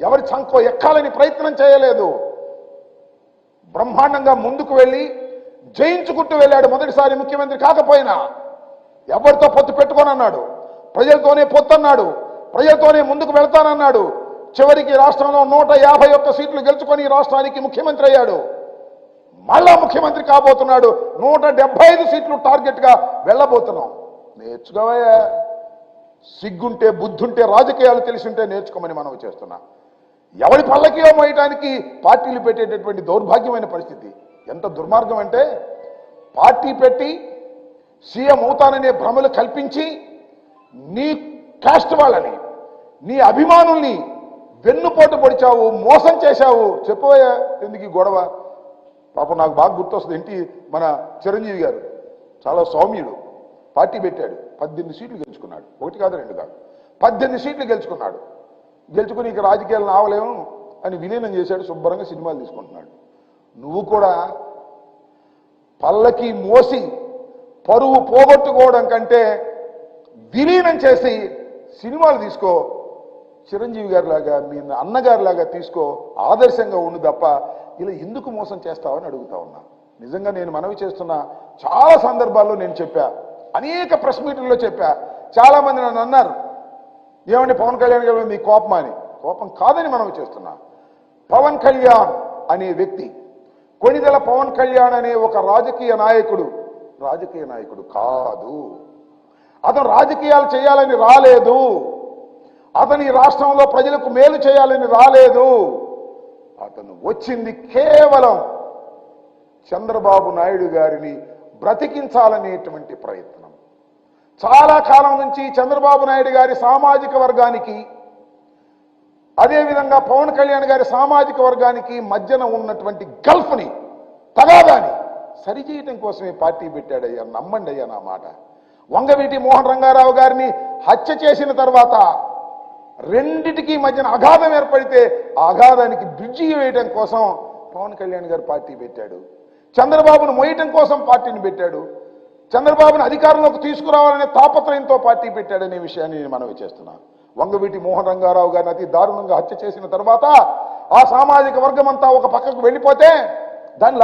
ఎవరి చంకో ఎక్కాలని ప్రయత్నం చేయలేదు. బ్రహ్మాండంగా ముందుకు వెళ్ళి జయించుకుంటూ వెళ్ళాడు మొదటిసారి ముఖ్యమంత్రి కాకపోయినా. ఎవరితో పొత్తు పెట్టుకోనన్నాడు. ప్రజలతోనే పొత్తు అన్నాడు ప్రజలతోనే ముందుకు వెళ్తానన్నాడు. చివరికి రాష్ట్రంలో నూట యాభై ఒక్క సీట్లు గెలుచుకొని రాష్ట్రానికి ముఖ్యమంత్రి అయ్యాడు. మళ్ళా ముఖ్యమంత్రి కాబోతున్నాడు. నూట డెబ్బై ఐదు సీట్లు టార్గెట్గా వెళ్ళబోతున్నాం. నేర్చుకోవయ్యా. సిగ్గుంటే బుద్ధుంటే రాజకీయాలు తెలిసి ఉంటే నేర్చుకోమని మనం చేస్తున్నాం. ఎవరి పల్లకిలో మోయటానికి పార్టీలు పెట్టేటటువంటి దౌర్భాగ్యమైన పరిస్థితి? ఎంత దుర్మార్గం అంటే పార్టీ పెట్టి సీఎం అవుతాననే భ్రమలు కల్పించి నీ కాస్ట్ వాళ్ళని నీ అభిమానుల్ని వెన్నుపోటు పొడిచావు మోసం చేశావు. చెప్పబోయా ఎందుకు గొడవ? పాపం నాకు బాగా గుర్తొస్తుంది. ఏంటి మన చిరంజీవి గారు చాలా సౌమ్యుడు. పార్టీ పెట్టాడు. పద్దెనిమిది సీట్లు గెలుచుకున్నాడు. ఒకటి కాదు రెండు కాదు. పద్దెనిమిది సీట్లు గెలుచుకున్నాడు. గెలుచుకుని ఇక రాజకీయాలను ఆవలేము అని విలీనం చేశాడు శుభ్రంగా సినిమాలు తీసుకుంటున్నాడు. నువ్వు కూడా పల్లకి మోసి పరువు పోగొట్టుకోవడం కంటే విలీనం చేసి సినిమాలు తీసుకో చిరంజీవి గారిలాగా మీ అన్నగారిలాగా తీసుకో ఆదర్శంగా ఉండు తప్ప ఇలా ఎందుకు మోసం చేస్తావని అడుగుతా ఉన్నా. నిజంగా నేను మనవి చేస్తున్నా చాలా సందర్భాల్లో నేను చెప్పా అనేక ప్రెస్ మీటింగ్లో చెప్పా. చాలామంది నన్ను అన్నారు ఏమండి పవన్ కళ్యాణ్ గారు మీ కోపమా అని? కోపం కాదని మనం చేస్తున్నా. పవన్ కళ్యాణ్ అనే వ్యక్తి కొణిదెల పవన్ కళ్యాణ్ అనే ఒక రాజకీయ నాయకుడు రాజకీయ నాయకుడు కాదు. అతను రాజకీయాలు చేయాలని రాలేదు. అతను ఈ రాష్ట్రంలో ప్రజలకు మేలు చేయాలని రాలేదు. అతను వచ్చింది కేవలం చంద్రబాబు నాయుడు గారిని బ్రతికించాలనేటువంటి ప్రయత్నం. చాలా కాలం నుంచి చంద్రబాబు నాయుడు గారి సామాజిక వర్గానికి అదేవిధంగా పవన్ కళ్యాణ్ గారి సామాజిక వర్గానికి మధ్యన ఉన్నటువంటి గల్ఫ్ని తగాదాని సరిచేయటం కోసమే పార్టీ పెట్టాడయ్యా. నమ్మండి అయ్యా నా మాట. వంగవీటి మోహన్ రంగారావు గారిని హత్య చేసిన తర్వాత రెండిటికి మధ్యన అగాధం ఏర్పడితే ఆ అగాధానికి బ్రిడ్జి వేయటం కోసం పవన్ కళ్యాణ్ గారు పార్టీ పెట్టాడు. చంద్రబాబును మోయటం కోసం పార్టీని పెట్టాడు. చంద్రబాబును అధికారంలోకి తీసుకురావాలనే తాపత్రయంతో పార్టీ పెట్టాడనే విషయాన్ని నేను మనవి చేస్తున్నాను వంగవీటి మోహన్ రంగారావు గారిని అతి దారుణంగా హత్య చేసిన తర్వాత ఆ సామాజిక వర్గం అంతా ఒక పక్కకు వెళ్ళిపోతే దాన్ని